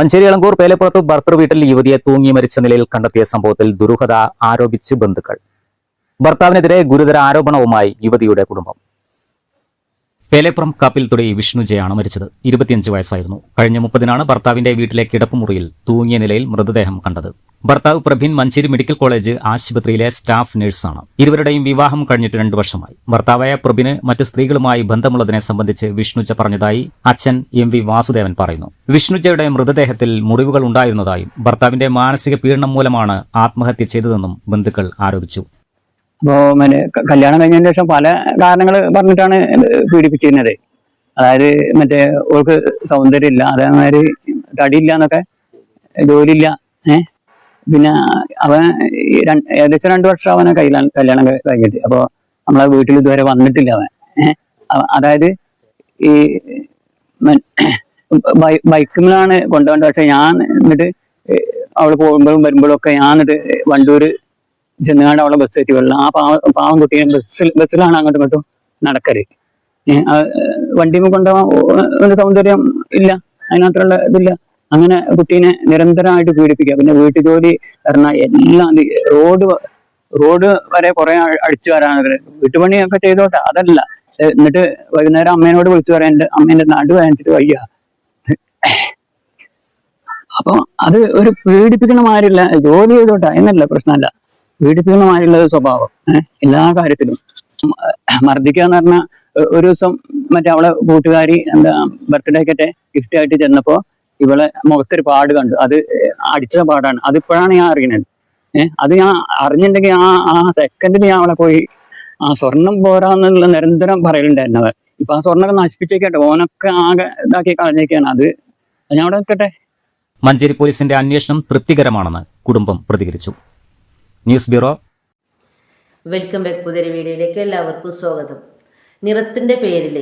മഞ്ചേരി ഇളങ്കൂർ പേലപ്പുറത്ത് ഭർത്തൃ വീട്ടിൽ യുവതിയെ തൂങ്ങി മരിച്ച നിലയിൽ കണ്ടെത്തിയ സംഭവത്തിൽ ദുരൂഹത ആരോപിച്ച് ബന്ധുക്കൾ. ഭർത്താവിനെതിരെ ഗുരുതര ആരോപണവുമായി യുവതിയുടെ കുടുംബം. പേലേപ്പുറം കാപ്പിൽ തുടി വിഷ്ണുജയാണ് മരിച്ചത്. ഇരുപത്തിയഞ്ച് വയസ്സായിരുന്നു. കഴിഞ്ഞ മുപ്പതിനാണ് ഭർത്താവിന്റെ വീട്ടിലെ കിടപ്പുമുറിയിൽ തൂങ്ങിയ നിലയിൽ മൃതദേഹം കണ്ടത്. ഭർത്താവ് പ്രഭിൻ മഞ്ചേരി മെഡിക്കൽ കോളേജ് ആശുപത്രിയിലെ സ്റ്റാഫ് നഴ്സാണ്. ഇരുവരുടെയും വിവാഹം കഴിഞ്ഞിട്ട് രണ്ടു വർഷമായി. ഭർത്താവായ പ്രഭിന് മറ്റ് സ്ത്രീകളുമായി ബന്ധമുള്ളതിനെ സംബന്ധിച്ച് വിഷ്ണുജ പറഞ്ഞതായി അച്ഛൻ എം വി വാസുദേവൻ പറയുന്നു. വിഷ്ണുജയുടെ മൃതദേഹത്തിൽ മുറിവുകൾ ഉണ്ടായിരുന്നതായും ഭർത്താവിന്റെ മാനസിക പീഡനം മൂലമാണ് ആത്മഹത്യ ചെയ്തതെന്നും ബന്ധുക്കൾ ആരോപിച്ചു. കല്യാണം കഴിഞ്ഞതിന് ശേഷം പല കാരണങ്ങൾ പറഞ്ഞിട്ടാണ് പീഡിപ്പിച്ചിരുന്നത്. അതായത് മറ്റേ ഓൾക്ക് സൗന്ദര്യമില്ല അതേമാതിരി തടിയില്ല എന്നൊക്കെ ജോലിയില്ല ഏഹ് പിന്നെ അവൻ ഏകദേശം രണ്ട് വർഷം അവനെ കയ്യിലാണ് കല്യാണം കഴി- കഴിഞ്ഞിട്ട്. അപ്പോൾ നമ്മളെ വീട്ടിൽ ഇതുവരെ വന്നിട്ടില്ല അവൻ. അതായത് ഈ ബൈക്കിലാണ് കൊണ്ടുപോകേണ്ടത്. പക്ഷെ ഞാൻ എന്നിട്ട് അവൾ പോകുമ്പോഴും വരുമ്പോഴും ഒക്കെ ഞാൻ എന്നിട്ട് വണ്ടൂര് ചെന്നുകാണ്ട് അവളെ ബസ് കയറ്റി വെള്ളം ആ പാവ പാവം കുട്ടിയെ ബസ്സിൽ ബസ്സിലാണ് അങ്ങോട്ടും ഇങ്ങോട്ടും നടക്കൽ. വണ്ടിയും കൊണ്ടുപോകാൻ സൗന്ദര്യം ഇല്ല. അതിനകത്തുള്ള ഇതില്ല. അങ്ങനെ കുട്ടീനെ നിരന്തരമായിട്ട് പീഡിപ്പിക്കുക. പിന്നെ വീട്ടു ജോലി പറഞ്ഞാൽ എല്ലാം റോഡ് റോഡ് വരെ കുറെ അടിച്ചു വരാനൊക്കെ വീട്ടുപണിയൊക്കെ ചെയ്തോട്ടെ അതല്ല. എന്നിട്ട് വൈകുന്നേരം അമ്മേനോട് വിളിച്ചു പറയാൻ അമ്മേന്റെ നാട് വേണ്ടിട്ട് വയ്യ. അപ്പൊ അത് ഒരു പീഡിപ്പിക്കണ മാതിരില്ല ജോലി ചെയ്തോട്ടെ എന്നല്ല പ്രശ്നമല്ല പീഡിപ്പിക്കുന്ന മാതിരിയുള്ള സ്വഭാവം എല്ലാ കാര്യത്തിലും. മർദ്ദിക്കുക എന്ന് പറഞ്ഞാൽ ഒരു ദിവസം മറ്റേ അവളെ കൂട്ടുകാരി എന്താ ബർത്ത്ഡേക്കറ്റെ ഗിഫ്റ്റ് ആയിട്ട് ചെന്നപ്പോ ഇവളെ മുഖത്തൊരു പാട് കണ്ടു. അത് അടിച്ച പാടാണ്. അതിപ്പോഴാണ് ഞാൻ അറിയണത്. ഏഹ് അത് ഞാൻ അറിഞ്ഞിട്ടുണ്ടെങ്കിൽ ആ ആ സെക്കൻഡിൽ ഞാൻ അവളെ പോയി ആ സ്വർണം പോരാന്നുള്ള നിരന്തരം പറയലുണ്ടായിരുന്നു ഇപ്പൊ ആ സ്വർണമൊക്കെ നശിപ്പിച്ചേക്കട്ടെ. ഓനൊക്കെ ആകെ ഇതാക്കി കളഞ്ഞേക്കാണ്. അത് അത് ഞാൻ അവിടെ നിൽക്കട്ടെ. മഞ്ചേരി പോലീസിന്റെ അന്വേഷണം തൃപ്തികരമാണെന്ന് കുടുംബം പ്രതികരിച്ചു. News bureau. വെൽക്കം ബാക്ക് പുതിയ വീഡിയോയിലേക്ക് എല്ലാവർക്കും സ്വാഗതം. നിറത്തിന്റെ പേരിൽ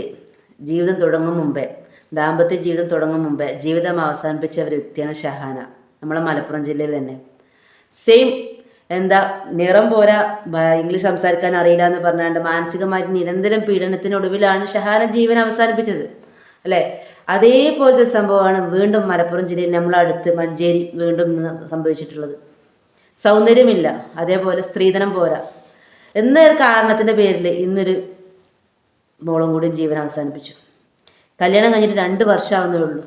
ജീവിതം തുടങ്ങും മുമ്പേ ദാമ്പത്യ ജീവിതം തുടങ്ങും മുമ്പേ ജീവിതം അവസാനിപ്പിച്ച ഒരു വ്യക്തിയാണ് ഷഹാന. നമ്മളെ മലപ്പുറം ജില്ലയിൽ തന്നെ. സെയിം എന്താ നിറം പോരാ ഇംഗ്ലീഷ് സംസാരിക്കാൻ അറിയില്ല എന്ന് പറഞ്ഞാണ്ട് മാനസികമായിട്ട് നിരന്തരം പീഡനത്തിനൊടുവിലാണ് ഷഹാന ജീവൻ അവസാനിപ്പിച്ചത്. അല്ലേ? അതേപോലത്തെ സംഭവമാണ് വീണ്ടും മലപ്പുറം ജില്ലയിൽ നമ്മളടുത്ത് മഞ്ചേരി വീണ്ടും സംഭവിച്ചിട്ടുള്ളത്. സൗന്ദര്യമില്ല അതേപോലെ സ്ത്രീധനം പോരാ. എന്നൊരു കാരണത്തിന്റെ പേരിൽ ഇന്നൊരു മോളും കൂടി ജീവൻ അവസാനിപ്പിച്ചു. കല്യാണം കഴിഞ്ഞിട്ട് രണ്ട് വർഷമാവുന്നേ ഉള്ളൂ.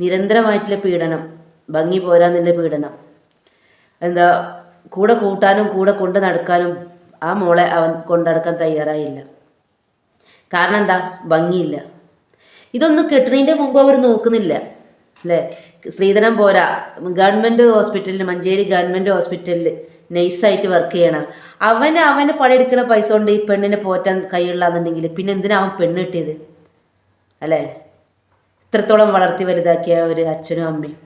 നിരന്തരമായിട്ടുള്ള പീഡനം ഭംഗി പോരാന്നുള്ള പീഡനം. എന്താ കൂടെ കൂട്ടാനും കൂടെ കൊണ്ട് നടക്കാനും ആ മോളെ അവൻ കൊണ്ടടക്കാൻ തയ്യാറായില്ല. കാരണം എന്താ? ഭംഗിയില്ല. ഇതൊന്നും കെട്ടണീന്റെ മുമ്പ് അവർ നോക്കുന്നില്ല അല്ലേ? സ്ത്രീധനം പോരാ. ഗവൺമെന്റ് ഹോസ്പിറ്റലിൽ മഞ്ചേരി ഗവൺമെന്റ് ഹോസ്പിറ്റലിൽ നൈസായിട്ട് വർക്ക് ചെയ്യണം. അവന് അവന് പണിയെടുക്കുന്ന പൈസ കൊണ്ട് ഈ പെണ്ണിനെ പോറ്റാൻ കൈയുള്ളാന്നുണ്ടെങ്കിൽ പിന്നെ എന്തിനാ അവൻ പെണ്ണ് കിട്ടിയത്? അല്ലേ? ഇത്രത്തോളം വളർത്തി വലുതാക്കിയ ഒരു അച്ഛനും അമ്മയും.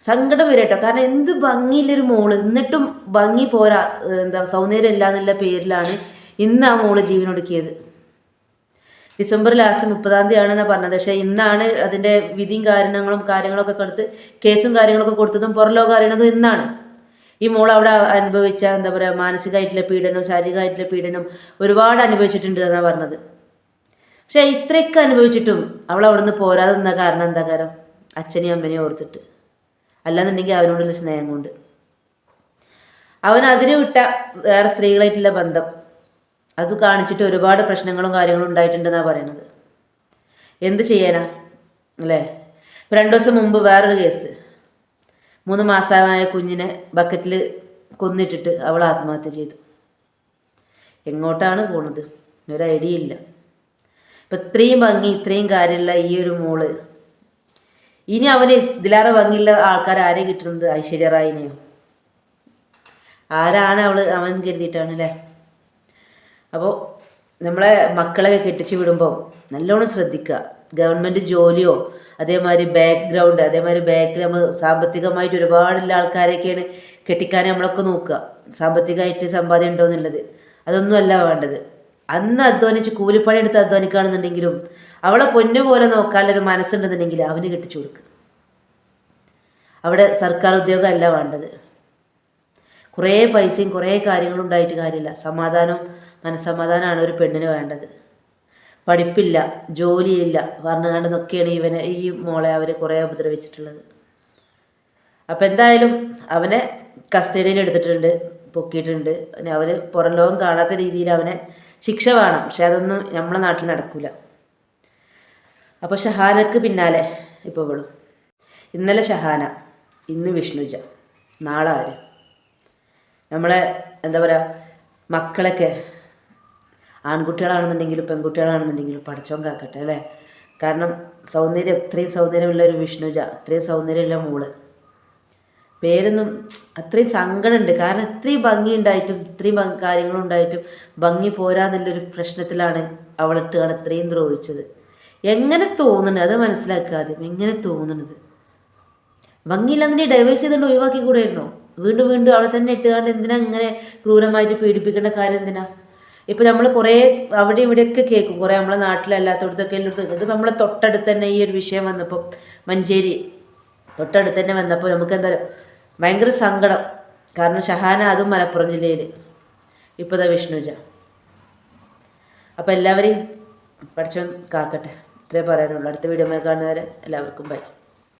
സങ്കടം വരും കേട്ടോ. കാരണം എന്ത് ഭംഗിയില്ലൊരു മോൾ. എന്നിട്ടും ഭംഗി പോരാ എന്താ സൗന്ദര്യം ഇല്ല എന്നുള്ള പേരിലാണ് ഇന്ന് ആ മോൾ ജീവനൊടുക്കിയത് ഡിസംബർ ലാസ്റ്റ് മുപ്പതാം തീയതി ആണെന്നാണ് പറഞ്ഞത്. പക്ഷേ ഇന്നാണ് അതിന്റെ വിധിയും കാരണങ്ങളും കാര്യങ്ങളൊക്കെ കൊടുത്ത് കേസും കാര്യങ്ങളൊക്കെ കൊടുത്തതും പുറലോകം അറിയണതും ഇന്നാണ്. ഈ മോൾ അവിടെ അനുഭവിച്ച എന്താ പറയുക മാനസികമായിട്ടുള്ള പീഡനം ശാരീരികമായിട്ടുള്ള പീഡനം ഒരുപാട് അനുഭവിച്ചിട്ടുണ്ട് എന്നാണ് പറഞ്ഞത്. പക്ഷേ ഇത്രയൊക്കെ അനുഭവിച്ചിട്ടും അവൾ അവിടെ നിന്ന് പോരാതെ നിന്ന കാരണം എന്താ കാരണം അച്ഛനെയും അമ്മനെയും ഓർത്തിട്ട്. അല്ലാന്നുണ്ടെങ്കിൽ അവനോടുള്ള സ്നേഹം കൊണ്ട്. അവൻ അതിന് വിട്ട വേറെ സ്ത്രീകളായിട്ടുള്ള ബന്ധം. അത് കാണിച്ചിട്ട് ഒരുപാട് പ്രശ്നങ്ങളും കാര്യങ്ങളും ഉണ്ടായിട്ടുണ്ടെന്നാണ് പറയണത്. എന്ത് ചെയ്യാനാ? അല്ലേ? രണ്ടു ദിവസം മുമ്പ് വേറൊരു കേസ്. മൂന്ന് മാസമായ കുഞ്ഞിനെ ബക്കറ്റിൽ കൊന്നിട്ടിട്ട് അവൾ ആത്മഹത്യ ചെയ്തു. എങ്ങോട്ടാണ് പോണത്? ഒരു ഐഡിയ ഇല്ല. ഇപ്പം ഇത്രയും ഭംഗി ഇത്രയും കാര്യമുള്ള ഈ ഒരു മോൾ. ഇനി അവന് ഇതിലേറെ ഭംഗിയുള്ള ആൾക്കാർ ആരെ കിട്ടുന്നത്? ഐശ്വര്യ റായിനെയോ? ആരാണ് അവൾ അവൻ കരുതിയിട്ടാണ് അല്ലേ? അപ്പോൾ നമ്മളെ മക്കളെ കെട്ടിച്ച് വിടുമ്പോൾ നല്ലോണം ശ്രദ്ധിക്കുക. ഗവൺമെന്റ് ജോലിയോ അതേമാതിരി ബാക്ക്ഗ്രൗണ്ട് അതേമാതിരി ബാക്കിൽ നമ്മൾ സാമ്പത്തികമായിട്ട് ഒരുപാടുള്ള ആൾക്കാരെയൊക്കെയാണ് കെട്ടിക്കാൻ നമ്മളൊക്കെ നോക്കുക. സാമ്പത്തികമായിട്ട് സമ്പാദ്യം ഉണ്ടോ എന്നുള്ളത്. അതൊന്നുമല്ല വേണ്ടത്. അന്ന് അധ്വാനിച്ച് കൂലിപ്പണി എടുത്ത് അധ്വാനിക്കുകയാണെന്നുണ്ടെങ്കിലും അവളെ പൊന്നു പോലെ നോക്കാനൊരു മനസ്സുണ്ടെന്നുണ്ടെങ്കിൽ അവന് കെട്ടിച്ചു കൊടുക്കുക അവിടെ സർക്കാർ ഉദ്യോഗമല്ല വേണ്ടത്. കുറേ പൈസയും കുറേ കാര്യങ്ങളും ഉണ്ടായിട്ട് കാര്യമില്ല. സമാധാനം മനസ്സമാധാനമാണ് ഒരു പെണ്ണിന് വേണ്ടത്. പഠിപ്പില്ല ജോലിയില്ല പറഞ്ഞുകൊണ്ടെന്നൊക്കെയാണ് ഇവനെ ഈ മോളെ അവർ കുറേ ഉപദ്രവിച്ചിട്ടുള്ളത്. അപ്പം എന്തായാലും അവനെ കസ്റ്റഡിയിൽ എടുത്തിട്ടുണ്ട് പൊക്കിയിട്ടുണ്ട്. അവന് പുറം ലോകം കാണാത്ത രീതിയിൽ അവനെ ശിക്ഷ വേണം. പക്ഷെ അതൊന്നും നമ്മളെ നാട്ടിൽ നടക്കില്ല അപ്പോൾ ഷഹാനക്ക് പിന്നാലെ ഇപ്പോൾ വിളും ഇന്നലെ ഷഹാന ഇന്ന് വിഷ്ണുജ. നാളെ ആര് നമ്മളെ എന്താ പറയുക മക്കളൊക്കെ ആൺകുട്ടികളാണെന്നുണ്ടെങ്കിലും പെൺകുട്ടികളാണെന്നുണ്ടെങ്കിലും പഠിച്ചോൻ കാക്കട്ടെ അല്ലേ? കാരണം സൗന്ദര്യം ഇത്രയും സൗന്ദര്യമുള്ള ഒരു വിഷ്ണുജ ഇത്രയും സൗന്ദര്യമുള്ള മോൾ പേരൊന്നും അത്രയും സങ്കടമുണ്ട്. കാരണം ഇത്രയും ഭംഗി ഉണ്ടായിട്ടും ഇത്രയും കാര്യങ്ങളുണ്ടായിട്ടും ഭംഗി പോരാന്നുള്ളൊരു പ്രശ്നത്തിലാണ് അവളിട്ടാണ് ഇത്രയും ദ്രോഹിച്ചത്. എങ്ങനെ തോന്നുന്നത് അത് മനസ്സിലാക്കാതെ എങ്ങനെ തോന്നുന്നത്? ഭംഗിയില്ലെന്നെ ഡൈവേഴ്സ് ചെയ്തുകൊണ്ട് ഒഴിവാക്കി കൂടെയായിരുന്നോ വീണ്ടും വീണ്ടും അവളെ തന്നെ ഇട്ടുകൊണ്ട് എന്തിനാ ഇങ്ങനെ ക്രൂരമായിട്ട് പീഡിപ്പിക്കേണ്ട കാര്യം എന്തിനാ? ഇപ്പം നമ്മൾ കുറേ അവിടെ ഇവിടെയൊക്കെ കേൾക്കും. കുറേ നമ്മളെ നാട്ടിലല്ലാത്തടത്തൊക്കെ എല്ലായിടത്തും ഇത് നമ്മളെ തൊട്ടടുത്ത് തന്നെ ഈ ഒരു വിഷയം വന്നപ്പോൾ മഞ്ചേരി തൊട്ടടുത്ത് തന്നെ വന്നപ്പോൾ നമുക്ക് എന്താ ഭയങ്കര സങ്കടം. കാരണം ഷഹാന അതും മലപ്പുറം ജില്ലയിൽ ഇപ്പോഴത്തെ വിഷ്ണുജ. അപ്പോൾ എല്ലാവരെയും പഠിച്ചോ കാക്കട്ടെ. ഇത്രേ പറയാനുള്ളൂ. അടുത്ത വീഡിയോ കാണുന്നവരെ എല്ലാവർക്കും ബൈ